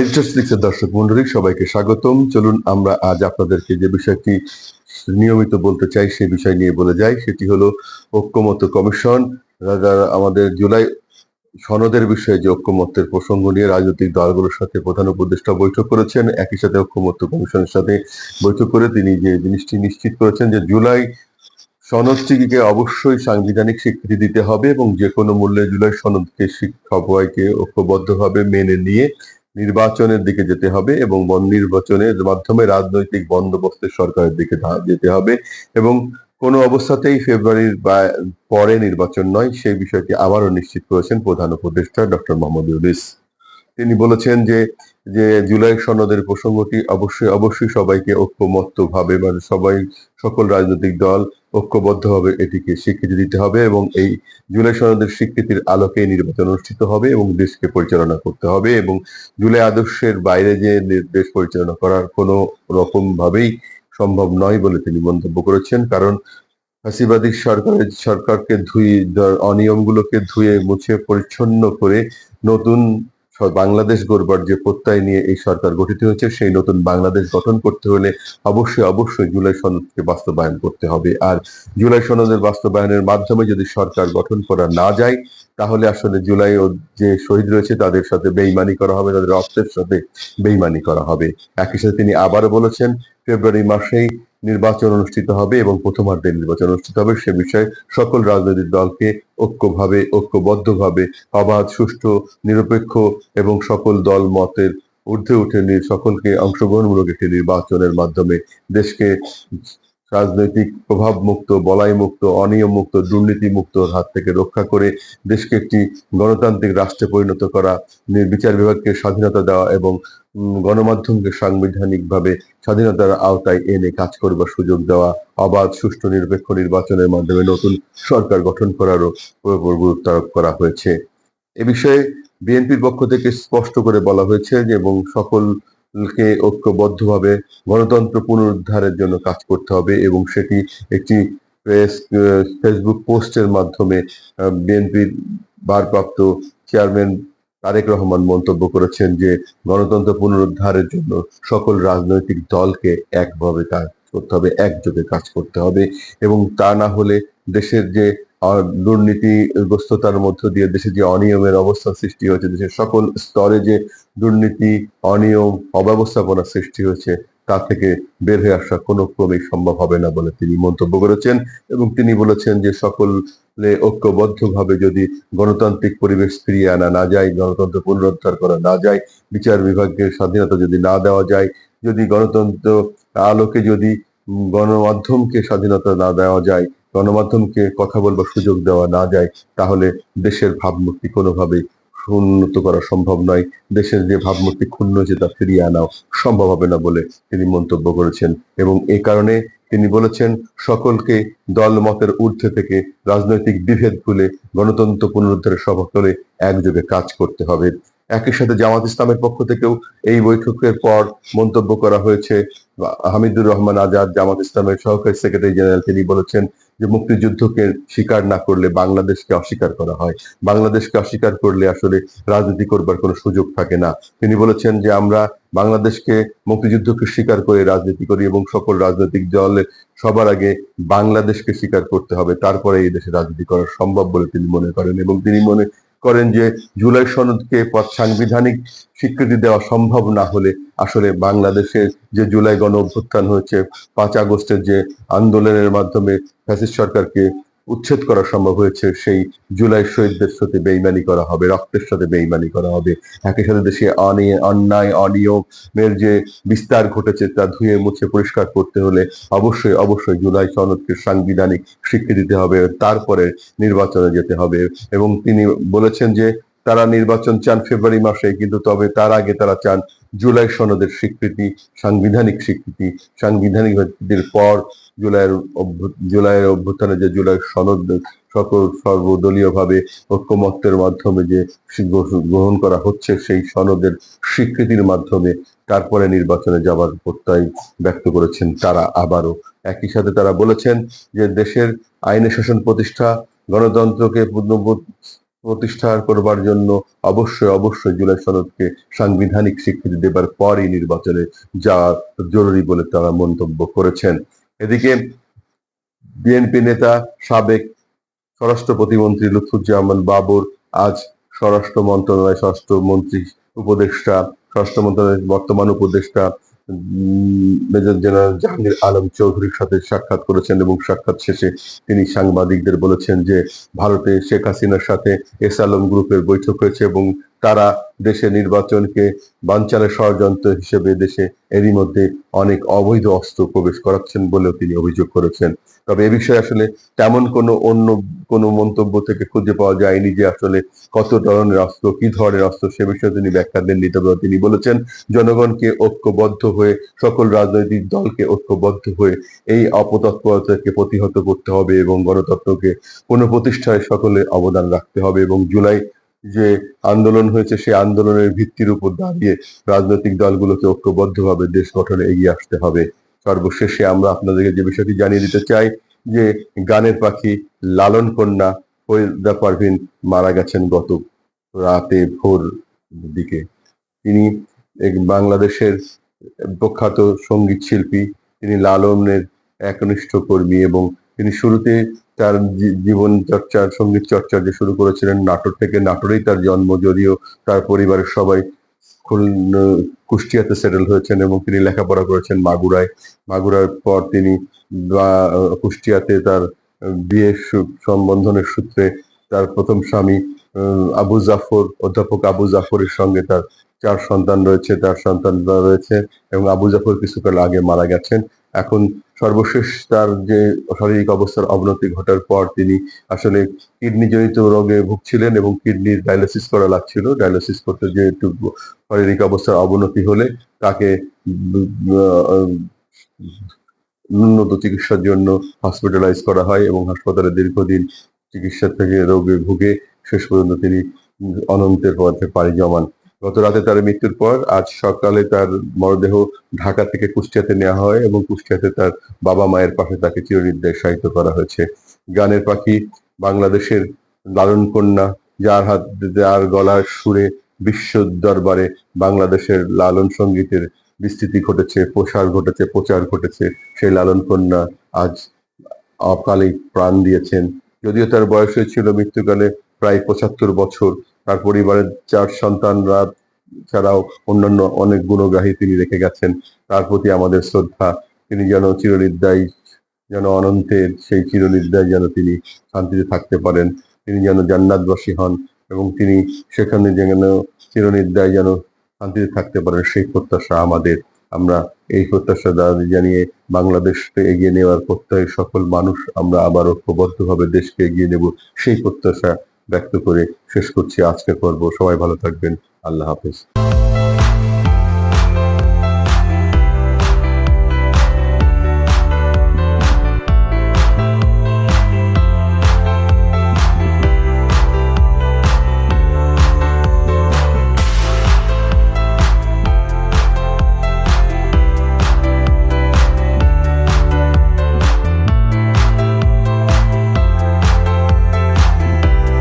এডিটর্সলিক্সের দর্শক মন্ডলী সবাইকে স্বাগতম। চলুন আমরা আজ আপনাদেরকে যে বিষয়টি নিয়মিত বলতে চাই সেই বিষয় নিয়ে বলে যাই। সেটি হলো ঐক্যমত্য কমিশন। আমাদের জুলাই সনদের বিষয়ে যে ঐক্যমত্যের প্রসঙ্গ নিয়ে রাজনৈতিক দলগুলোর সাথে প্রধান উপদেষ্টা বৈঠক করেছেন, একই সাথে ঐক্যমত্য কমিশনের সাথে বৈঠক করে তিনি যে জিনিসটি নিশ্চিত করেছেন যে জুলাই সনদটিকে অবশ্যই সাংবিধানিক স্বীকৃতি দিতে হবে এবং যে কোনো মূল্যে জুলাই সনদকে সবাইকে ঐক্যবদ্ধভাবে মেনে নিয়ে নির্বাচনের দিকে যেতে হবে এবং নির্বাচনের মাধ্যমে রাজনৈতিক বন্দোবস্তের সরকারের দিকে যেতে হবে এবং কোনো অবস্থাতেই ফেব্রুয়ারির বা- পরে নির্বাচন নয়, সেই বিষয়টি আবারও নিশ্চিত করেছেন প্রধান উপদেষ্টা ডক্টর মোহাম্মদ ইউনিস। তিনি বলেছেন যে যে জুলাই সনদের প্রসঙ্গটি অবশ্যই অবশ্যই সবাইকে ঐক্যমত্ত ভাবে মানে সবাই, সকল রাজনৈতিক দল ঐক্যবদ্ধভাবে এটিকে স্বীকৃতি দিতে হবে এবং এই জুলাই সনদের স্বীকৃতির আলোকে নির্বাচন অনুষ্ঠিত হবে এবং দেশকে পরিচালনা করতে হবে এবং জুলাই আদর্শের বাইরে যে দেশ পরিচালনা করার কোনো রকম ভাবেই সম্ভব নয় বলে তিনি মন্তব্য করেছেন। কারণ ফাঁসিবাদী সরকারের, সরকারকে ধুয়ে অনিয়মগুলোকে ধুয়ে মুছে, পরিচ্ছন্ন করে নতুন বাংলাদেশ গড়বার যে প্রত্যয় নিয়ে এই সরকার গঠিত হয়েছে, সেই নতুন বাংলাদেশ গঠন করতে হলে অবশ্যই অবশ্যই জুলাই সনদকে বাস্তবায়ন করতে হবে। আর জুলাই সনদের বাস্তবায়নের মাধ্যমে যদি সরকার গঠন করা না যায়, তাহলে আসলে জুলাই ও যে শহীদ রয়েছে, তাদের সাথে বেইমানি করা হবে, তাদের রক্তের সাথে বেইমানি করা হবে। একই সাথে তিনি আবারও বলেছেন, ফেব্রুয়ারি মাসেই নির্বাচন অনুষ্ঠিত হবে এবং প্রথমার্ধে নির্বাচন অনুষ্ঠিত হবে, সে বিষয়ে সকল রাজনৈতিক দলকে ঐক্যভাবে, ঐক্যবদ্ধভাবে, অবাধ, সুষ্ঠু, নিরপেক্ষ এবং সকল দল মতের ঊর্ধ্বে উঠে নিয়ে সকলকে অংশগ্রহণমূলক একটি নির্বাচনের মাধ্যমে দেশকে রাজনৈতিক প্রভাব মুক্ত বলাই মুক্ত অনিয়ম মুক্ত দুর্নীতি মুক্ত হাত থেকে রক্ষা করে দেশকে একটি গণতান্ত্রিক রাষ্ট্রে পরিণত করা বিচার বিভাগকে স্বাধীনতা দেওয়া এবং গণমাধ্যমকে সাংবিধানিকভাবে স্বাধীনতার আওতায় এনে কাজ করবার সুযোগ দেওয়া, অবাধ, সুষ্ঠু, নিরপেক্ষ নির্বাচনের মাধ্যমে নতুন সরকার গঠন করারও গুরুত্ব আরোপ করা হয়েছে। এ বিষয়ে বিএনপির পক্ষ থেকে স্পষ্ট করে বলা হয়েছে যে, এবং সকলকে ঐক্যবদ্ধভাবে গণতন্ত্র পুনরুদ্ধারের জন্য কাজ করতে হবে এবং সেটি একটি প্রেস ফেসবুক পোস্টের মাধ্যমে বিএনপির ভারপ্রাপ্ত চেয়ারম্যান তারেক রহমান মন্তব্য করেছেন যে গণতন্ত্র পুনরুদ্ধারের জন্য সকল রাজনৈতিক দলকে একভাবে কাজ করতে হবে, একযোগে কাজ করতে হবে এবং তা না হলে দেশের যে দুর্নীতিগ্রস্ততার মধ্য দিয়ে দেশে যে অনিয়মের অবস্থা সৃষ্টি হয়েছে, দেশের সকল স্তরে যে দুর্নীতি, অনিয়ম অব্যবস্থাপনা সৃষ্টি হয়েছে, তা থেকে বের হয়ে আসা কোনো ক্রমেই সম্ভব হবে না বলে তিনি মন্তব্য করেছেন। এবং তিনি বলেছেন যে সকলে ঐক্যবদ্ধভাবে যদি গণতান্ত্রিক পরিবেশ ফিরিয়ে আনা না যায়, গণতন্ত্র পুনরুদ্ধার করা না যায়, বিচার বিভাগের স্বাধীনতা যদি না দেওয়া যায়, যদি গণতন্ত্র আলোকে যদি গণমাধ্যমকে স্বাধীনতা না দেওয়া যায় গণমাধ্যমকে কথা বলবার সুযোগ দেওয়া না যায়, তাহলে দেশের ভাবমূর্তি কোনোভাবেই উন্নত করা সম্ভব নয়। দেশের যে ভাবমূর্তি ক্ষুণ্ণ হয়েছে তা ফিরিয়ে আনাও সম্ভব হবে না বলে তিনি মন্তব্য করেছেন এবং এই কারণে তিনি বলেছেন, সকলকে দল মতের ঊর্ধ্বে থেকে রাজনৈতিক বিভেদ ভুলে গণতন্ত্র পুনরুদ্ধারের সফলে একযোগে কাজ করতে হবে। একই সাথে জামাত ইসলামের পক্ষ থেকেও এই বৈঠকের পর মন্তব্য করা হয়েছে। হামিদুর রহমান আজাদ, জামাত ইসলামের সহকারী সেক্রেটারি জেনারেল, তিনি বলেছেন যে মুক্তিযুদ্ধকে স্বীকার না করলে বাংলাদেশকে অস্বীকার করা হয়। বাংলাদেশকে অস্বীকার করলে আসলে রাজনীতি করবার কোনো সুযোগ থাকে না। তিনি বলেছেন যে আমরা বাংলাদেশকে মুক্তিযুদ্ধকে স্বীকার করে রাজনীতি করি এবং সকল রাজনৈতিক দলের সবার আগে বাংলাদেশকে স্বীকার করতে হবে, তারপরে এই দেশে রাজনীতি করা সম্ভব বলে তিনি মনে করেন এবং তিনি মনে করেন যে জুলাই সনদকে পথ সাংবিধানিক স্বীকৃতি দেওয়া সম্ভব না হলে আসলে বাংলাদেশের যে জুলাই গণ অভ্যুত্থান হয়েছে, পাঁচ আগস্টের যে আন্দোলনের মাধ্যমে ফ্যাসিস্ট সরকারকে উচ্ছেদ করা সম্ভব হয়েছে, সেই জুলাই শহীদদের সাথে বেইমানি করা হবে, রক্তের সাথে বেইমানি করা হবে। একই সাথে দেশে অনি- অন্যায় অনিয়মের যে বিস্তার ঘটেছে তা ধুয়ে মুছে পরিষ্কার করতে হলে অবশ্যই অবশ্যই জুলাই সনদকে সাংবিধানিক স্বীকৃতি দিতে হবে, তারপরে নির্বাচনে যেতে হবে। এবং তিনি বলেছেন যে তারা নির্বাচন চান ফেব্রুয়ারি মাসে, কিন্তু তবে তার আগে তারা চান জুলাই সনদের স্বীকৃতি, সাংবিধানিক স্বীকৃতি। সাংবিধানিক পর জুলাইয়ের জুলাইয়ের অভ্যুত্থানে যে জুলাই সনদ সকল সর্বদলীয় ভাবে ঐক্যমত্যের মাধ্যমে যে গ্রহণ করা হচ্ছে, সেই সনদের স্বীকৃতির মাধ্যমে তারপরে নির্বাচনে যাবার প্রত্যয় ব্যক্ত করেছেন তারা আবারও। একই সাথে তারা বলেছেন যে দেশের আইনের শাসন প্রতিষ্ঠা গণতন্ত্রকে প্রতিষ্ঠা করবার জন্য অবশ্যই অবশ্যই জুলাই সনদকে সাংবিধানিক স্বীকৃতি দেবার পরই নির্বাচনে যাওয়া জরুরি বলে তারা মন্তব্য করেছেন। এদিকে বিএনপি নেতা, সাবেক স্বরাষ্ট্র প্রতিমন্ত্রী লুৎফুজ্জামান বাবর, আজ স্বরাষ্ট্র মন্ত্রণালয় স্বরাষ্ট্র মন্ত্রী উপদেষ্টা, স্বরাষ্ট্র মন্ত্রণালয়ের বর্তমান উপদেষ্টা মেজর জেনারেল জাহাঙ্গীর আলম চৌধুরীর সাথে সাক্ষাৎ করেছেন এবং সাক্ষাৎ শেষে তিনি সাংবাদিকদের বলেছেন যে ভারতে শেখ হাসিনার সাথে এস আলম গ্রুপের বৈঠক হয়েছে এবং তারা দেশে নির্বাচনকে বানচালের ষড়যন্ত্র হিসেবে দেশে এরই মধ্যে অনেক অবৈধ অস্ত্র প্রবেশ করাচ্ছেন বলেও তিনি অভিযোগ করেছেন। তবে এ বিষয়ে আসলে তেমন কোনো অন্য কোনো মন্তব্য থেকে খুঁজে পাওয়া যায়নি যে আসলে কত ধরনের অস্ত্র, কি ধরনের অস্ত্র, সে বিষয়ে তিনি ব্যাখ্যা দেননি। তবে তিনি বলেছেন, জনগণকে ঐক্যবদ্ধ হয়ে, সকল রাজনৈতিক দলকে ঐক্যবদ্ধ হয়ে এই অপতৎপরতাকে প্রতিহত করতে হবে এবং গণতন্ত্রকে কোনো প্রতিষ্ঠায় সকলে অবদান রাখতে হবে এবং জুলাই যে আন্দোলন হয়েছে, সেই আন্দোলনের ভিত্তির উপর দাঁড়িয়ে রাজনৈতিক দলগুলোকে ঐক্যবদ্ধভাবে দেশ গঠনে এগিয়ে আসতে হবে। সর্বশেষে আমরা আপনাদেরকে যে বিষয়টি জানিয়ে দিতে চাই, যে গানের পাখি লালন কন্যা ফরিদা পারভিন মারা গেছেন গত রাতে ভোর দিকে। তিনি বাংলাদেশের প্রখ্যাত সংগীত শিল্পী, তিনি লালনের একনিষ্ঠ কর্মী এবং তিনি শুরুতে তার জীবন চর্চা, সংগীত চর্চা যে শুরু করেছিলেন, নাটোর থেকে নাটোরেই তার জন্ম যদিও তার পরিবারের সবাই কুষ্টিয়াতে সেটেল হয়েছেন এবং তিনি লেখাপড়া করেছেন মাগুরায়। মাগুরার পর তিনি কুষ্টিয়াতে তার বিয়ে সম্বন্ধনের সূত্রে তার প্রথম স্বামী আবু জাফর, অধ্যাপক আবু জাফরের সঙ্গে তার চার সন্তান রয়েছে, তার সন্তান রয়েছে এবং আবু জাফর কিছুকাল আগে মারা গেছেন। এখন সর্বশেষ তার যে শারীরিক অবস্থার অবনতি ঘটার পর তিনি আসলে কিডনি জনিত রোগে ভুগছিলেন এবং কিডনির ডায়ালিসিস করা লাগছিল। ডায়ালিসিস করতে যে একটু শারীরিক অবস্থার অবনতি হলে তাকে উন্নত চিকিৎসার জন্য হসপিটালাইজ করা হয় এবং হাসপাতালে দীর্ঘদিন চিকিৎসা থেকে রোগে ভুগে শেষ পর্যন্ত তিনি অনন্তের পথে পাড়ি জমান। গত রাতে তার মৃত্যুর পর আজ সকালে তার মরদেহ ঢাকা থেকে কুষ্টিয়াতে নেওয়া হয় এবং কুষ্টিয়াতে তার বাবা মায়ের পাশে তাকে চিরনির্দেশ সাহিত্য করা হয়েছে। গানের পাখি, বাংলাদেশের লালন কন্যা, যার হাত, যার গলার সুরে বিশ্ব দরবারে বাংলাদেশের লালন সঙ্গীতের বিস্তৃতি ঘটেছে, প্রসার ঘটেছে, প্রচার ঘটেছে, সেই লালন কন্যা আজ অকালে প্রাণ দিয়েছেন। যদিও তার বয়স হয়েছিল মৃত্যুকালে প্রায় পঁচাত্তর বছর তার পরিবারের চার সন্তানরা ছাড়াও অন্যান্য অনেক গুণগ্রাহী তিনি রেখে গেছেন। তার প্রতি আমাদের শ্রদ্ধা। তিনি যেন চিরনির্দায়ী যেন অনন্তের সেই চিরনির্দায় যেন তিনি শান্তিতে থাকতে পারেন। তিনি যেন জান্নাতবাসী হন এবং তিনি সেখানে যেন চিরনির্দায় যেন শান্তিতে থাকতে পারেন, সেই প্রত্যাশা আমাদের। আমরা এই প্রত্যাশা জানিয়ে বাংলাদেশকে এগিয়ে নেওয়ার প্রত্যয় সকল মানুষ আমরা আবার ঐক্যবদ্ধভাবে দেশকে এগিয়ে নেব, সেই প্রত্যাশা ব্যক্ত করে শেষ করছি আজকের পর্ব। সবাই ভালো থাকবেন। আল্লাহ হাফেজ।